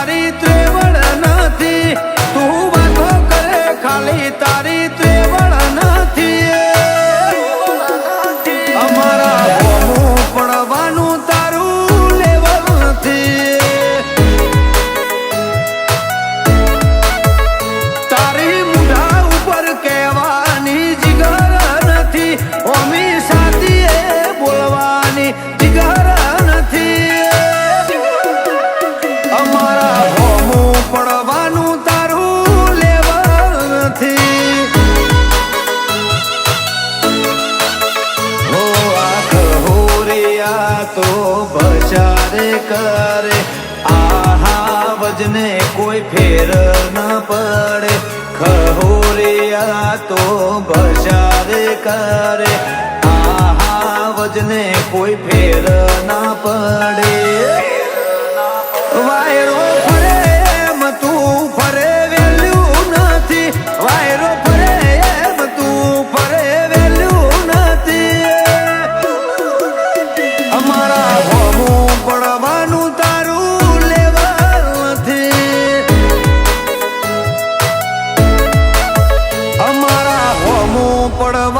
Estar entre કરે. આહા, વજને કોઈ ફેર ના પડે. ખહોરિયા તો ભસારે કરે. આહા, વજને કોઈ ફેર ના પડે. தொடவா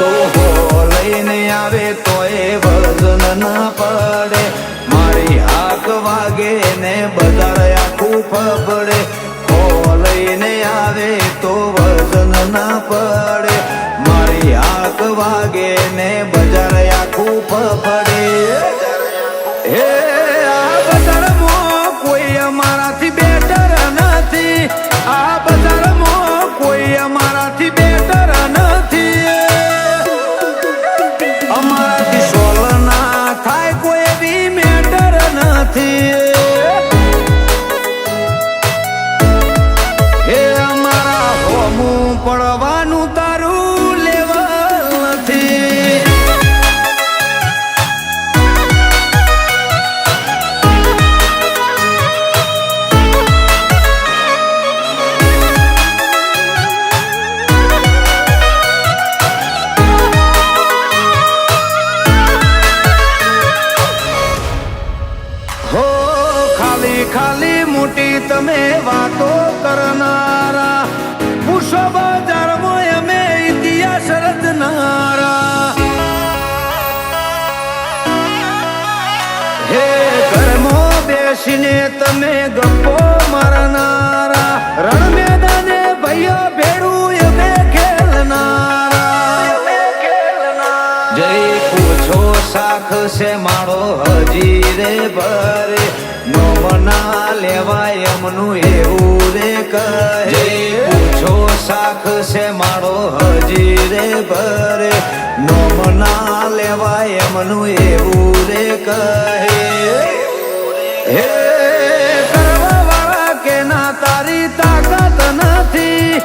તો હો લઈને આવે તો એ વજન ન પડે. મારી હાક વાગે ને બજાર આખું ફબડે તમે વાતો કરનારા. પૂછો બજારમાં અમે ઇતિહાસ રચનારા. હે ઘરમાં બેસીને તમે ગપ્પો મારનારા. રણ મેદાને ભાઈઓ ભેડું અમે ખેલનારા. જય પૂછો શાખ છે મારો હજી રે ભરે. નો લેવાય એમનું એવું રે કહે પૂછો શાખ છે મારો હજી રે ભરે. નો લેવાય એમનું એવું રે કહે હે કરવા વાળા કે ના તારી તાકાત નથી?